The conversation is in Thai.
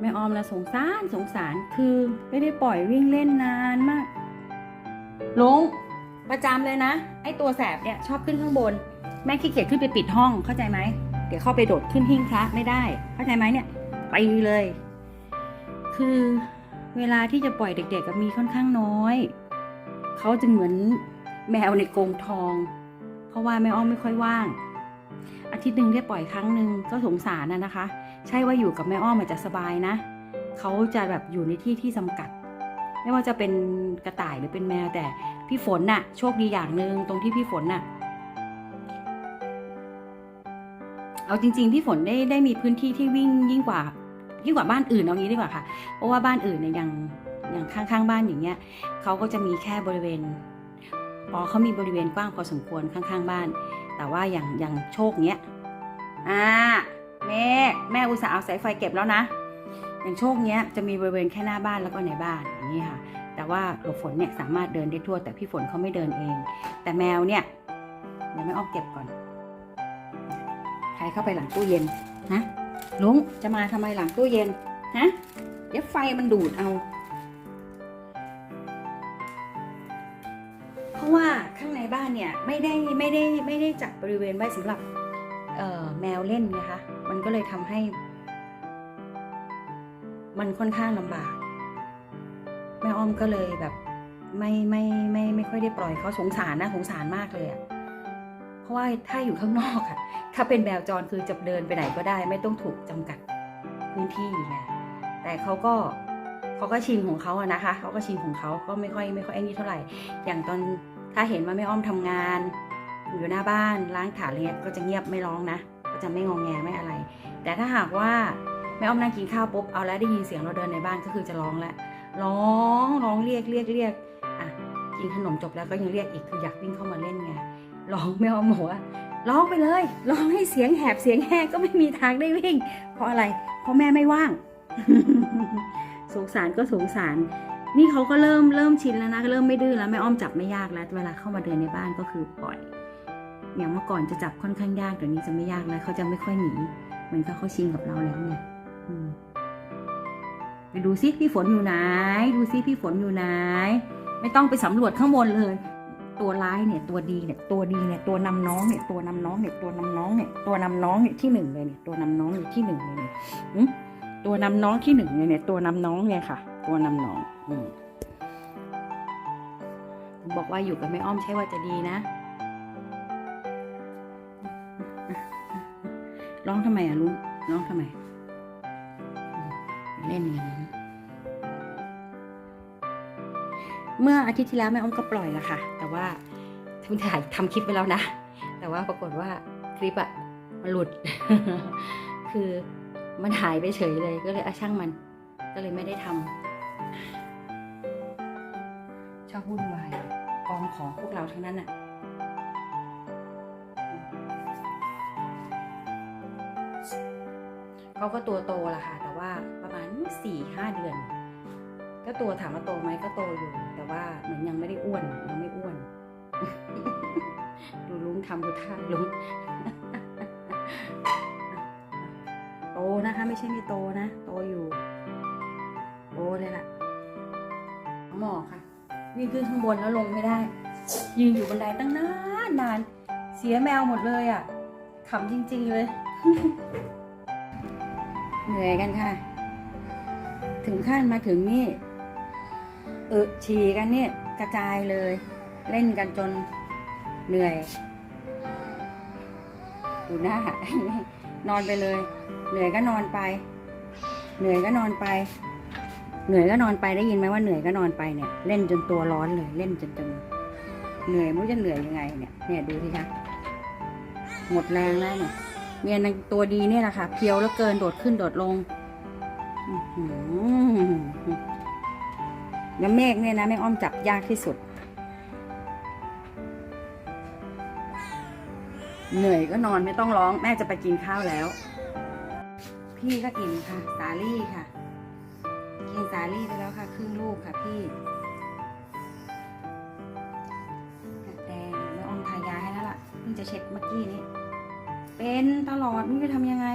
แม่ออมละสงสารสงสารคือไม่ได้ปล่อยวิ่งเล่นนานมากลุงประจำเลยนะ ไอตัวแสบเนี่ยชอบขึ้นข้างบน แม่ขี้เกียจขึ้นไปปิดห้องเข้าใจไหมเดี๋ยวเข้าไปโดดขึ้นหิ้งพระไม่ได้ เข้าใจไหมเนี่ยไปเลย คือเวลาที่จะปล่อยเด็กๆก็มีค่อนข้างน้อย เขาจะเหมือนแมวในกรงทอง เพราะว่าแม่อ้อมไม่ค่อยว่าง อาทิตย์หนึ่งได้ปล่อยครั้งหนึ่งก็สงสารนะนะคะ ใช่ว่าอยู่กับแม่อ้อมมันจะสบายนะ เขาจะแบบอยู่ในที่ที่จำกัด ไม่ว่าจะเป็นกระต่ายหรือเป็นแมวแต่พี่ฝนน่ะ โชคดีอย่างหนึ่งตรงที่พี่ฝนน่ะ เอาจริง ๆ พี่ฝนได้ได้มีพื้นที่ที่วิ่งยิ่งกว่า ยิ่งกว่าบ้านอื่นเอางี้ดีกว่าค่ะ เพราะว่าบ้านอื่นเนี่ยอย่างอย่างข้างๆ บ้านอย่างเงี้ยเขาก็จะมีแค่บริเวณอ๋อเขามีบริเวณกว้างพอสมควรข้างๆ บ้าน แต่ว่าอย่างอย่างโชคเนี้ยอ่าแม่แม่อุตส่าห์เอาสายไฟเก็บแล้วนะ อย่างโชคเนี้ยจะมีบริเวณแค่หน้าบ้านแล้วก็ในบ้านอย่างนี้ค่ะ แต่ว่าหลบฝนเนี่ยสามารถเดินได้ทั่ว แต่พี่ฝนเขาไม่เดินเอง แต่แมวเนี่ยเดี๋ยวไม่ออกเก็บก่อนใครเข้าไปหลังตู้เย็นนะลุงจะมาทำไมหลังตู้เย็นฮะเดี๋ยวไฟมันดูดเอา บ้านเนี่ยไม่ได้ไม่ได้ไม่ได้จัดบริเวณไว้สำหรับเออแมวเล่นไงคะ มันก็เลยทำให้ มันค่อนข้างลำบากแม่อ้อมก็เลยแบบไม่ไม่ไม่ไม่ค่อยได้ปล่อยเขาสงสารนะสงสารมากเลยอะเพราะว่าถ้าอยู่ข้างนอกอะถ้าเป็นแมวจรคือจะเดินไปไหนก็ได้ ไม่ต้องถูกจำกัดพื้นที่ไงแต่เขาก็เขาก็ชินของเขาอะนะคะเขาก็ชินของเขาก็ไม่ค่อยไม่ค่อยไอ้นี่เท่าไหร่ อย่างตอน ถ้าเห็นว่าแม่อ้อมทำงาน อยู่หน้าบ้านล้างถาดอะไรเงี้ยก็จะเงียบไม่ร้องนะ ก็จะไม่งองแงไม่อะไร แต่ถ้าหากว่าแม่อ้อมนั่งกินข้าวปุ๊บเอาแล้วได้ยินเสียงเราเดินในบ้านก็คือจะร้องแล้วร้องร้องเรียกเรียกเรียกอะกินขนมจบแล้วก็ยังเรียกอีกคืออยากวิ่งเข้ามาเล่นไงร้องแม่อ้อมบอกว่าร้องไปเลยร้องให้เสียงแหบเสียงแหกก็ไม่มีทางได้วิ่ง เพราะอะไร เพราะแม่ไม่ว่างสงสารก็สงสาร นี่เขาก็เริ่มเริ่มชินแล้วนะเริ่มไม่ดื้อแล้วแม่อ้อมจับไม่ยากแล้ว เวลาเข้ามาเดินในบ้านก็คือปล่อย อย่างเมื่อก่อนจะจับค่อนข้างยากเดี๋ยวนี้จะไม่ยากแล้วเขาจะไม่ค่อยหนีเหมือนเขาเขาชินกับเราแล้วไงอืมไปดูซิพี่ฝนอยู่ไหน ดูซิพี่ฝนอยู่ไหน ไม่ต้องไปสำรวจข้างบนเลย ตัวร้ายเนี่ยตัวดีเนี่ยตัวดีเนี่ยตัวนำน้องเนี่ยตัวนำน้องเนี่ยตัวนำน้องเนี่ยตัวนำน้องเนี่ยที่หนึ่งเลยเนี่ยตัวนำน้องเนี่ยที่หนึ่งเลยเนี่ยตัวนำน้องที่หนึ่งเลยเนี่ยตัวนำน้องเนี่ยค่ะ ตัวนำน้องอืมบอกว่าอยู่กับแม่อ้อมใช่ว่าจะดีนะ ร้องทำไมอะลุงร้องทำไมอืมเล่นอย่างนั้นเมื่ออาทิตย์ที่แล้วแม่อ้อมก็ปล่อยแล้วค่ะ แต่ว่าทำถ่ายทำคลิปไปแล้วนะ แต่ว่าปรากฏว่าคลิปอะมันหลุด คือมันหายไปเฉยเลยก็เลยอะช่างมัน ก็เลยไม่ได้ทำ ชอบวุ่นวายกองของพวกเราทั้งนั้นอะเขาก็ตัวโตละค่ะ แต่ว่าประมาณสี่ห้าเดือน ก็ตัวถามว่าโตไหมก็โตอยู่ แต่ว่าเหมือนยังไม่ได้อ้วนยังไม่อ้วน ดูลุงทำดูท่าลุงโตนะคะ ไม่ใช่ไม่โตนะ โตอยู่ โตเลยล่ะ หมอค่ะ วิ่งขึ้นข้างบนแล้วลงไม่ได้ ยืนอยู่บนไดตั้งนานนาน เสียแมวหมดเลยอะขำจริง ๆ เลย เหนื่อยกันค่ะ ถึงขั้นมาถึงนี่เออฉี่กันเนี่ยกระจายเลย เล่นกันจนเหนื่อยดูหน้านอนไปเลย เหนื่อยก็นอนไป เหนื่อยก็นอนไป เหนื่อยก็นอนไปได้ยินไหมว่าเหนื่อยก็นอนไปเนี่ย เล่นจนตัวร้อนเลย เล่นจนจนเหนื่อยไม่รู้จะเหนื่อยยังไงเนี่ยเนี่ยดูสิคะหมดแรงแล้วเนี่ยเมียนางตัวดีเนี่ยแหละค่ะเพียวแล้วเกินโดดขึ้นโดดลงแล้วเมฆเนี่ยนะแม่อ้อมจับยากที่สุด เหนื่อยก็นอนไม่ต้องร้อง แม่จะไปกินข้าวแล้ว พี่ก็อิ่มค่ะ สาลี่ค่ะ สาลี่ไปแล้วค่ะ ครึ่งลูกค่ะพี่แดงแม่ออมทายาให้แล้วล่ะเพิ่งจะเช็ดเมื่อกี้นี้ เป็นตลอดไม่รู้จะทำยังไง